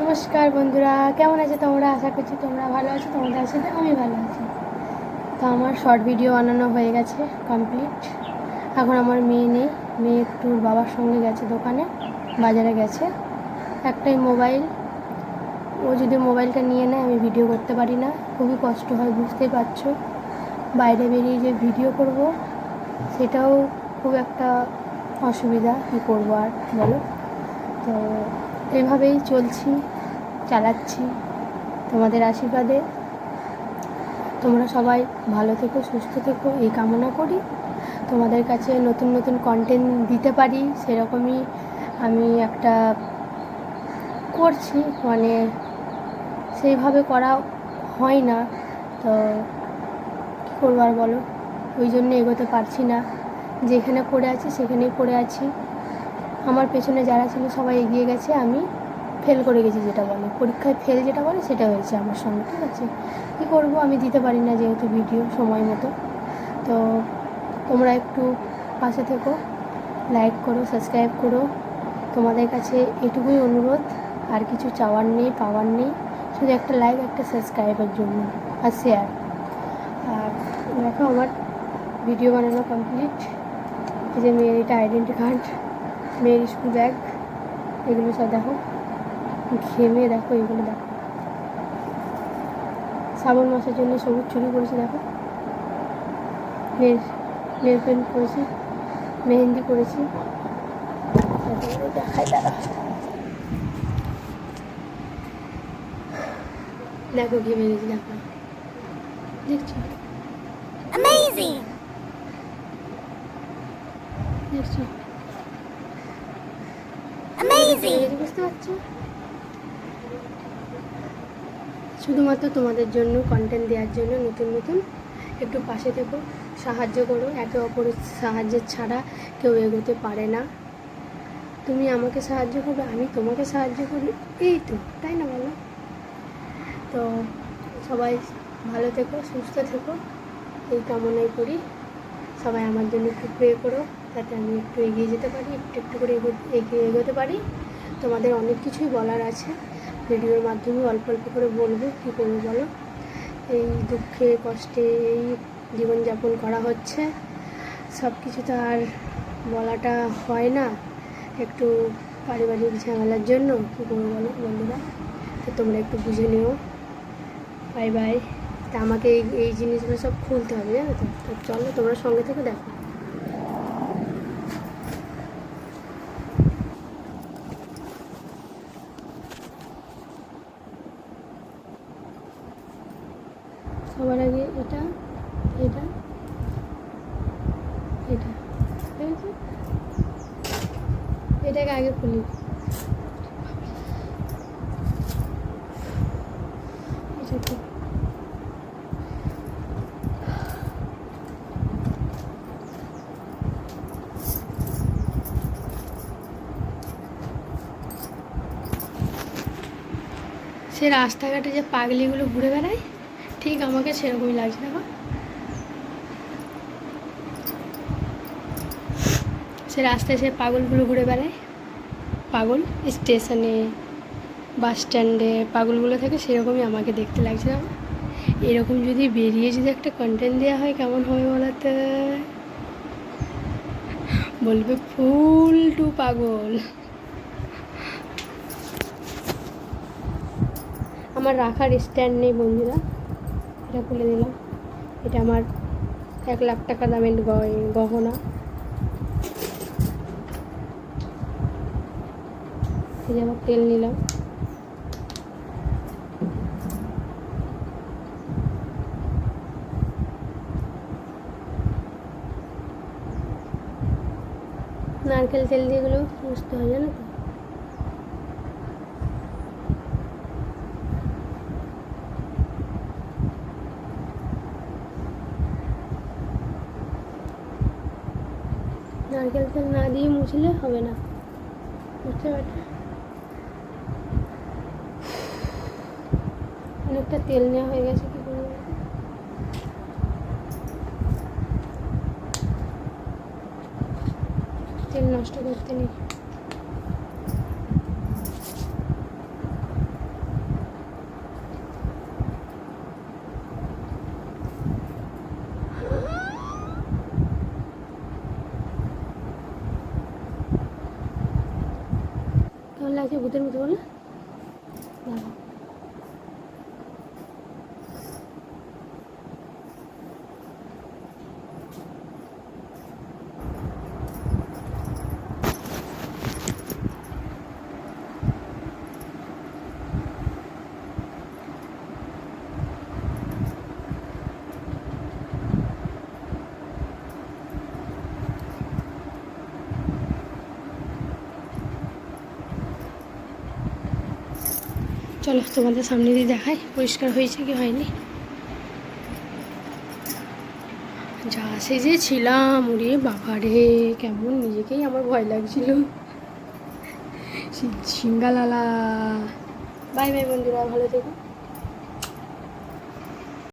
নমস্কার বন্ধুরা, কেমন আছে তোমরা? আশা করছি তোমরা ভালো আছো, তোমাদের সাথে আমি ভালো আছি। তো আমার শর্ট ভিডিও বানানো হয়ে গেছে কমপ্লিট এখন আমার মেয়ে নেই, মেয়ে একটু বাবার সঙ্গে গেছে দোকানে, বাজারে গেছে। একটাই মোবাইল ও যদি মোবাইলটা নিয়ে নেয়, আমি ভিডিও করতে পারি না। খুবই কষ্ট হয়, বুঝতেই পারছ। বাইরে বেরিয়ে যে ভিডিও করব, সেটাও খুব একটা অসুবিধা কী করব আর, বলো? তো এভাবেই চলছি, চালাচ্ছি। তোমাদের আশীর্বাদে তোমরা সবাই ভালো থেকো, সুস্থ থেকো, এই কামনা করি। তোমাদের কাছে নতুন নতুন কন্টেন্ট দিতে পারি, সেরকমই আমি একটা করছি মানে সেইভাবে করা হয় না। তো কী করব আর বলো? ওই জন্য এগোতে পারছি না। যেখানে পড়ে আছি, সেখানেই পড়ে আছি। আমার পেছনে যারা ছিল সবাই এগিয়ে গেছে, আমি ফেল করে গেছি যেটা বলে। পরীক্ষায় ফেল যেটা বলে সেটা হয়েছে আমার সঙ্গে, ঠিক আছে? কী করব আমি দিতে পারি না যেহেতু ভিডিও সময় মতো। তো তোমরা একটু পাশে থেকো লাইক করো সাবস্ক্রাইব করো। তোমাদের কাছে এটুকুই অনুরোধ, আর কিছু চাওয়ার নেই, পাওয়ার নেই, শুধু একটা লাইক একটা সাবস্ক্রাইবের জন্য, আর শেয়ার আর দেখো আমার ভিডিও বানানো কমপ্লিট এই যে মেয়ের এটা আইডেন্টি কার্ড মেয়ের স্কুল ব্যাগ এগুলো সব দেখো। ঘেমে দেখো এগুলো দেখো। শ্রাবণ মাসের জন্য সবুজ চুরি করেছি দেখো। নেল নেল পেন্ট করেছি মেহেন্দি করেছি দেখাই দাঁড়া দেখো ঘেমে গেছি দেখো। দেখছ? Amazing! দেখছ? বুঝতে পারছ? শুধুমাত্র তোমাদের জন্য কন্টেন্ট দেওয়ার জন্য নতুন নতুন একটু পাশে থেকো, সাহায্য করো, একে অপরের সাহায্যের ছাড়া কেউ এগোতে পারে না। তুমি আমাকে সাহায্য করবে, আমি তোমাকে সাহায্য করি এই তো, তাই না বলো? তো সবাই ভালো থেকো, সুস্থ থেকো, এই কামনাই করি। সবাই আমার জন্য একটু প্রে করো, যাতে আমি একটু এগিয়ে যেতে পারি, একটু একটু করে এগিয়ে এগোতে পারি। তোমাদের অনেক কিছুই বলার আছে। ভিডিওর মাধ্যমে অল্প অল্প করে বলব, কী করব বলো? এই দুঃখে, কষ্টে এই জীবনযাপন করা হচ্ছে। সব কিছু তো আর বলাটা হয় না। একটু পারিবারিক ঝামেলার জন্য কী করব বলো বন্ধুরা? তো তোমরা একটু বুঝে নিও। Bye bye. তা আমাকে এই এই জিনিসগুলো সব খুলতে হবে জানো তো? তো চলো তোমরা সঙ্গে থেকে, দেখো। সবার আগে এটা এটা এটা ঠিক এটাকে আগে খুলি। সে রাস্তাঘাটে যে পাগলিগুলো ঘুরে বেড়ায় ঠিক আমাকে সেরকমই লাগছে, দেখো। সে রাস্তায় সে পাগলগুলো ঘুরে বেড়ায়। পাগল? স্টেশনে, বাস স্ট্যান্ডে, পাগলগুলো থাকে সেরকমই আমাকে দেখতে লাগছে এরকম যদি বেরিয়ে যদি একটা কন্টেন্ট দেওয়া হয়, কেমন হবে বলতে? বলবে, ফুল টু পাগল। আমার রাখার স্ট্যান্ড নেই, বন্ধুরা। এটা খুলে দিলাম। এটা আমার এক লাখ টাকা দামের গহনা। এই যে আমার তেল নিলাম। নারকেল তেল দিয়ে এগুলো মুছতে হয়, জানো তো? নারকেল তেল না দিয়ে মুছলে হবে না। বুঝতে পারছি অনেকটা তেল নেওয়া হয়ে গেছে, কি করব? তেল নষ্ট করতে নেই। লাগছে ভূতের মতো বলে দাঁড়াও। চলো তোমাদের সামনে দিয়ে দেখাই, পরিষ্কার হয়েছে কি হয়নি। যা সেজেছিলাম, ওরে বাবারে, কেমন নিজেকেই আমার ভয় লাগছিল। সিঙ্গালালা। বাই বাই বন্ধুরা, ভালো থেকো।